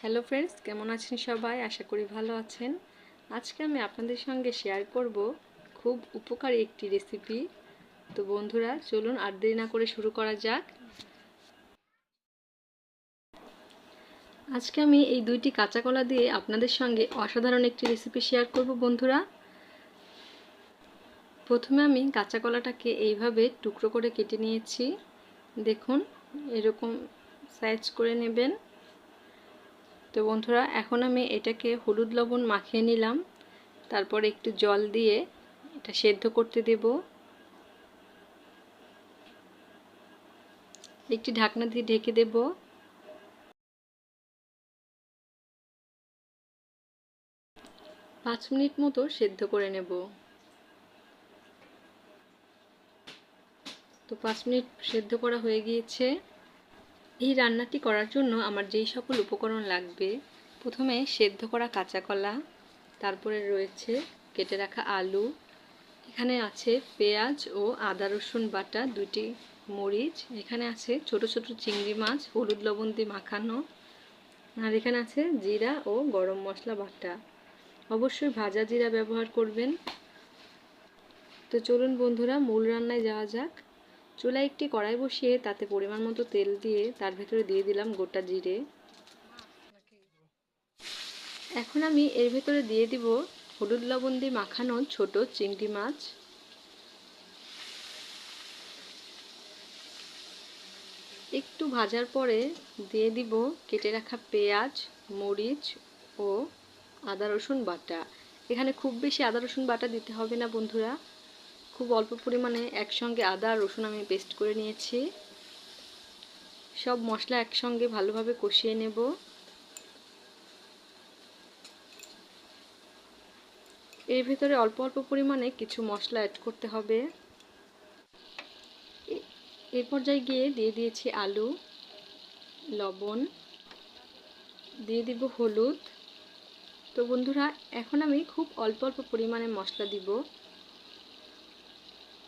Hello friends কেমন আছেন সবাই? আশা করি ভালো আছেন। আজকে আমি আপনাদের সঙ্গে শেয়ার করব খুব উপকারী একটি রেসিপি তো বন্ধুরা, চলুন আর দেরি না করে শুরু করা যাক। আজকে আমি এই দুইটি কাঁচা কলা দিয়ে আপনাদের সঙ্গে অসাধারণ একটি রেসিপি শেয়ার করব বন্ধুরা। প্রথমে আমি কাঁচা কলাটাকে এইভাবে টুকরো করে কেটে নিয়েছি। দেখুন, এরকম সাইজ করে নেবেন। তো বন্ধুরা, এখন আমি এটাকে হলুদ লবণ মাখিয়ে নিলাম। তারপর একটু জল দিয়ে এটা সেদ্ধ করতে দেব। একটি ঢাকনা দিয়ে ঢেকে দেব। পাঁচ মিনিট মতো সেদ্ধ করে নেব। তো পাঁচ মিনিট সেদ্ধ করা হয়ে গিয়েছে। এই রান্নাটি করার জন্য আমার যেই সকল উপকরণ লাগবে, প্রথমে সেদ্ধ করা কাঁচা কলা, তারপরে রয়েছে কেটে রাখা আলু, এখানে আছে পেঁয়াজ ও আদা, রসুন বাটা দুটি মরিচ, এখানে আছে ছোট ছোট চিংড়ি মাছ, হলুদ লবণ দিয়ে মাখানো, আর এখানে আছে জিরা ও গরম মশলা বাটা। অবশ্যই ভাজা জিরা ব্যবহার করবেন। তো চলুন বন্ধুরা, মূল রান্নায় যাওয়া যাক। চুলায় একটি কড়াই বসিয়ে তাতে পরিমাণ মতো তেল দিয়ে তার ভেতরে দিয়ে দিলাম গোটা জিরে। এখন আমি এর ভেতরে দিয়ে দিব হলুদ লবণ দিয়ে মাখানো ছোট চিংড়ি মাছ। একটু ভাজার পরে দিয়ে দিব কেটে রাখা পেঁয়াজ, মরিচ ও আদা রসুন বাটা। এখানে খুব বেশি আদা রসুন বাটা দিতে হবে না বন্ধুরা। খুব অল্প পরিমাণে একসঙ্গে আদা আর রসুন আমি পেস্ট করে নিয়েছি। সব মশলা একসঙ্গে ভালোভাবে কষিয়ে নেব। এর ভেতরে অল্প অল্প পরিমাণে কিছু মশলা অ্যাড করতে হবে। এর পর্যায়ে গিয়ে দিয়ে দিয়েছি আলু, লবণ, দিয়ে দিব হলুদ। তো বন্ধুরা, এখন আমি খুব অল্প অল্প পরিমাণে মশলা দিব।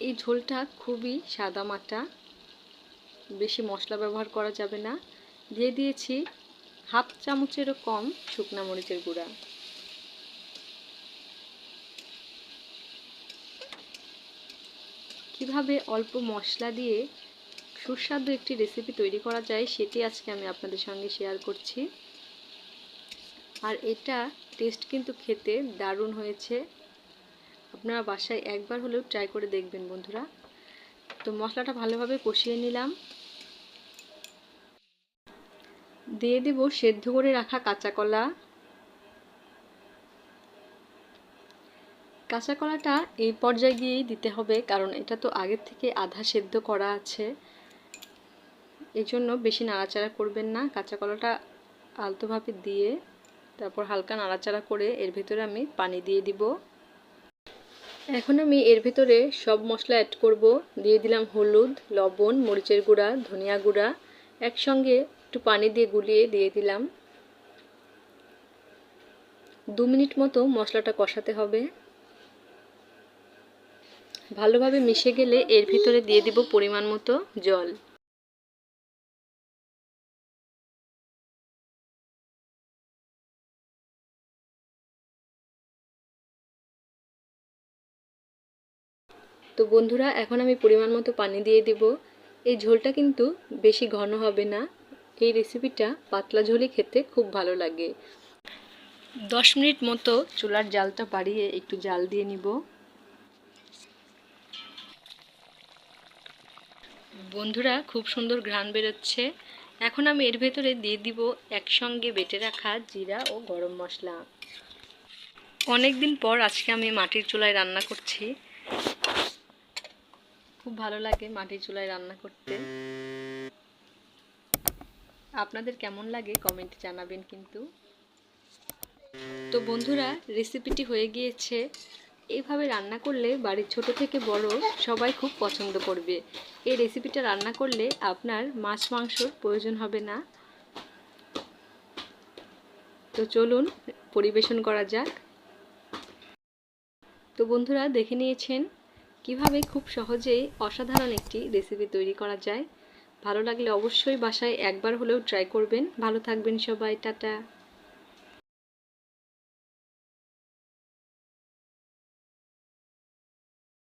এই ঝোলটা খুবই সাদা মাটা, বেশি মশলা ব্যবহার করা যাবে না। দিয়ে দিয়েছি হাফ চামচেরও কম শুকনা মরিচের গুঁড়া। কীভাবে অল্প মশলা দিয়ে সুস্বাদু একটি রেসিপি তৈরি করা যায় সেটি আজকে আমি আপনাদের সঙ্গে শেয়ার করছি। আর এটা টেস্ট কিন্তু খেতে দারুণ হয়েছে। আপনারা বাসায় একবার হলেও ট্রাই করে দেখবেন বন্ধুরা। তো মশলাটা ভালোভাবে কষিয়ে নিলাম। দিয়ে দেব সেদ্ধ করে রাখা কাঁচা কলা। কাঁচা কলাটা এই পর্যায়ে গিয়েই দিতে হবে, কারণ এটা তো আগের থেকে আধা সেদ্ধ করা আছে। এই জন্য বেশি নাড়াচাড়া করবেন না। কাঁচা কলাটা আলতোভাবে দিয়ে, তারপর হালকা নাড়াচাড়া করে এর ভেতরে আমি পানি দিয়ে দিব। এখন আমি এর ভিতরে সব মশলা অ্যাড করব। দিয়ে দিলাম হলুদ, লবণ, মরিচের গুঁড়া, ধনিয়া গুঁড়া। একসঙ্গে একটু পানি দিয়ে গুলিয়ে দিয়ে দিলাম। দু মিনিট মতো মশলাটা কষাতে হবে। ভালোভাবে মিশে গেলে এর ভিতরে দিয়ে দিব পরিমাণ মতো জল। তো বন্ধুরা, এখন আমি পরিমাণ মতো পানি দিয়ে দেব। এই ঝোলটা কিন্তু বেশি ঘন হবে না। এই রেসিপিটা পাতলা ঝোলই খেতে খুব ভালো লাগে। দশ মিনিট মতো চুলার জালটা বাড়িয়ে একটু জাল দিয়ে নিব। বন্ধুরা, খুব সুন্দর ঘ্রাণ বেরোচ্ছে। এখন আমি এর ভেতরে দিয়ে দিব একসঙ্গে বেটে রাখা জিরা ও গরম মশলা। অনেক দিন পর আজকে আমি মাটির চুলায় রান্না করছি। খুব ভালো লাগে মাটির চুলায় রান্না করতে। আপনাদের কেমন লাগে কমেন্টে জানাবেন কিন্তু। তো বন্ধুরা, রেসিপিটি হয়ে গিয়েছে। এইভাবে রান্না করলে বাড়ির ছোট থেকে বড় সবাই খুব পছন্দ করবে। এই রেসিপিটা রান্না করলে আপনার মাছ মাংসর প্রয়োজন হবে না। তো চলুন, পরিবেশন করা যাক। তো বন্ধুরা, দেখে নিয়েছেন কীভাবে খুব সহজেই অসাধারণ একটি রেসিপি তৈরি করা যায়? ভালো লাগলে অবশ্যই বাসায় একবার হলেও ট্রাই করবেন। ভালো থাকবেন সবাই, টাটা।